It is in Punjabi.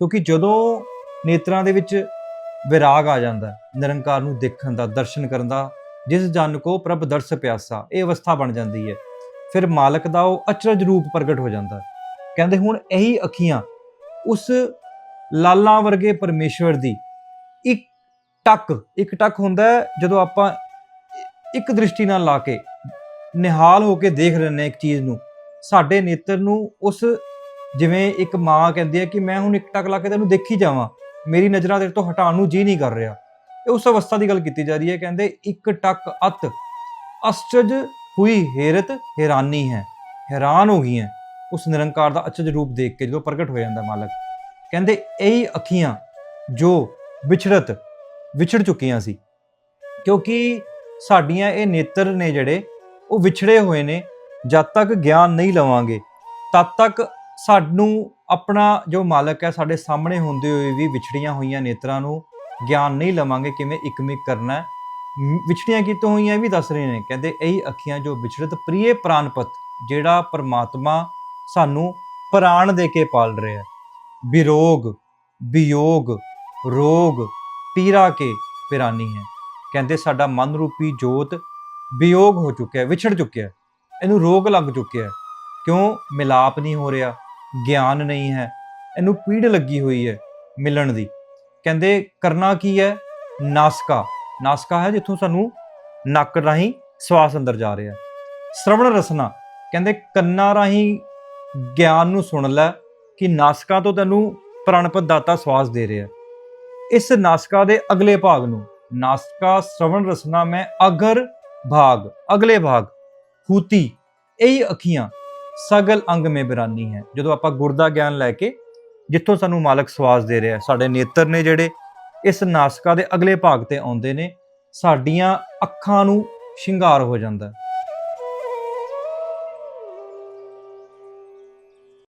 ਕਿਉਂਕਿ ਜਦੋਂ ਨੇਤਰਾਂ ਦੇ ਵਿੱਚ ਵਿਰਾਗ ਆ ਜਾਂਦਾ, ਨਿਰੰਕਾਰ ਨੂੰ ਦੇਖਣ ਦਾ, ਦਰਸ਼ਨ ਕਰਨ ਦਾ, ਜਿਸ ਜਨ ਕੋ ਪ੍ਰਭ ਦਰਸ ਪਿਆਸਾ, ਇਹ ਅਵਸਥਾ ਬਣ ਜਾਂਦੀ ਹੈ। ਫਿਰ ਮਾਲਕ ਦਾ ਉਹ ਅਚਰਜ ਰੂਪ ਪ੍ਰਗਟ ਹੋ ਜਾਂਦਾ। ਕਹਿੰਦੇ ਹੁਣ ਇਹੀ ਅੱਖੀਆਂ, ਉਸ ਲਾਲਾਂ ਵਰਗੇ ਪਰਮੇਸ਼ਵਰ ਦੀ ਇੱਕ ਟੱਕ ਇੱਕ ਟੱਕ ਹੁੰਦਾ ਜਦੋਂ ਆਪਾਂ ਇੱਕ ਦ੍ਰਿਸ਼ਟੀ ਨਾਲ ਲਾ ਕੇ ਨਿਹਾਲ ਹੋ ਕੇ ਦੇਖ ਲੈਂਦੇ ਨੇ ਇੱਕ ਚੀਜ਼ ਨੂੰ, ਸਾਡੇ ਨੇਤਰ ਨੂੰ ਉਸ ਜਿਵੇਂ ਇੱਕ ਮਾਂ ਕਹਿੰਦੀ ਹੈ ਕਿ ਮੈਂ ਹੁਣ ਇੱਕ ਟੱਕ ਲਾ ਕੇ ਤੈਨੂੰ ਦੇਖੀ ਜਾਵਾਂ, ਮੇਰੀ ਨਜ਼ਰਾਂ ਤੇਰੇ ਤੋਂ ਹਟਾਉਣ ਨੂੰ ਜੀ ਨਹੀਂ ਕਰ ਰਿਹਾ। ਇਹ ਉਸ ਅਵਸਥਾ ਦੀ ਗੱਲ ਕੀਤੀ ਜਾ ਰਹੀ ਹੈ, ਕਹਿੰਦੇ ਇੱਕ ਟੱਕ ਅਤ, ਅਸਚਜ ਹੋਈ ਹੈਰਤ ਹੈਰਾਨੀ ਹੈ, ਹੈਰਾਨ ਹੋ ਗਈਆਂ ਉਸ ਨਿਰੰਕਾਰ ਦਾ ਅਚਜ ਰੂਪ ਦੇਖ ਕੇ ਜਦੋਂ ਪ੍ਰਗਟ ਹੋ ਜਾਂਦਾ ਮਾਲਕ, ਕਹਿੰਦੇ ਇਹੀ ਅੱਖੀਆਂ ਜੋ ਵਿਛੜਤ, ਵਿਛੜ ਚੁੱਕੀਆਂ ਸੀ, ਕਿਉਂਕਿ ਸਾਡੀਆਂ ਇਹ ਨੇਤਰ ਨੇ ਜਿਹੜੇ, ਉਹ ਵਿਛੜੇ ਹੋਏ ਨੇ, ਜਦ ਤੱਕ ਗਿਆਨ ਨਹੀਂ ਲਵਾਂਗੇ, ਤਦ ਤੱਕ ਸਾਨੂੰ ਆਪਣਾ ਜੋ ਮਾਲਕ ਹੈ, ਸਾਡੇ ਸਾਹਮਣੇ ਹੁੰਦੇ ਹੋਏ ਵੀ ਵਿਛੜੀਆਂ ਹੋਈਆਂ ਨੇਤਰਾਂ ਨੂੰ ਗਿਆਨ ਨਹੀਂ ਲਵਾਂਗੇ ਕਿਵੇਂ ਇਕਮਿਕ ਕਰਨਾ ਵਿਛੜੀਆਂ ਕਿਤੋਂ ਹੋਈਆਂ ਇਹ ਵੀ ਦੱਸ ਰਹੇ ਨੇ। ਕਹਿੰਦੇ ਇਹੀ ਅੱਖੀਆਂ ਜੋ ਵਿਛੜਤ ਪ੍ਰੀਏ ਪ੍ਰਾਨਪਤ, ਜਿਹੜਾ ਪਰਮਾਤਮਾ ਸਾਨੂੰ ਪ੍ਰਾਣ ਦੇ ਕੇ ਪਾਲ ਰਿਹਾ ਹੈ। ਵਿਰੋਗ ਵਿਯੋਗ ਰੋਗ, ਪੀਰਾ ਕੇ ਪਿਰਾਨੀ ਹੈ। ਕਹਿੰਦੇ ਸਾਡਾ ਮਨ ਰੂਪੀ ਜੋਤ ਵਿਯੋਗ ਹੋ ਚੁੱਕਿਆ ਵਿਛੜ ਚੁੱਕਿਆ ਇਹਨੂੰ ਰੋਗ ਲੱਗ ਚੁੱਕਿਆ ਕਿਉਂ? ਮਿਲਾਪ ਨਹੀਂ ਹੋ ਰਿਹਾ। ਗਿਆਨ ਨਹੀਂ ਹੈ। ਇਹਨੂੰ ਪੀੜ ਲੱਗੀ ਹੋਈ ਹੈ ਮਿਲਣ ਦੀ। ਕਹਿੰਦੇ, ਕਰਨਾ ਕੀ ਹੈ? ਨਾਸਕਾ। ਨਾਸਕਾ ਹੈ ਜਿੱਥੋਂ ਸਾਨੂੰ ਨੱਕ ਰਾਹੀਂ ਸਵਾਸ ਅੰਦਰ ਜਾ ਰਿਹਾ ਹੈ। ਸ਼ਰਵਣ ਰਸਨਾ। ਕਹਿੰਦੇ, ਕੰਨਾਂ ਰਾਹੀਂ ਗਿਆਨ ਨੂੰ ਸੁਣ ਲੈ ਕਿ ਨਾਸਕਾ ਤੋਂ ਤੈਨੂੰ ਪ੍ਰਾਣਪਤ ਦਾਤਾ ਸਵਾਸ ਦੇ ਰਿਹਾ ਇਸ ਨਾਸਕਾ ਦੇ ਅਗਲੇ ਭਾਗ ਨੂੰ, ਨਾਸਕਾ ਸ਼ਰਵਣ ਰਸਨਾ ਮੈਂ ਅਗਰ ਭਾਗ, ਅਗਲੇ ਭਾਗ, ਹੂਤੀ, ਇਹੀ ਅੱਖੀਆਂ ਸਗਲ ਅੰਗ ਮੇ ਬਿਰਾਨੀ ਹੈ। ਜਦੋਂ ਆਪਾਂ ਗੁਰਦਾ ਗਿਆਨ ਲੈ ਕੇ ਜਿੱਥੋਂ ਸਾਨੂੰ ਮਾਲਕ ਸਵਾਸ ਦੇ ਰਿਹਾ ਸਾਡੇ ਨੇਤਰ ਨੇ ਜਿਹੜੇ ਇਸ ਨਾਸਕਾ ਦੇ ਅਗਲੇ ਭਾਗ ਤੇ ਆਉਂਦੇ ਨੇ, ਸਾਡੀਆਂ ਅੱਖਾਂ ਨੂੰ ਸ਼ਿੰਗਾਰ ਹੋ ਜਾਂਦਾ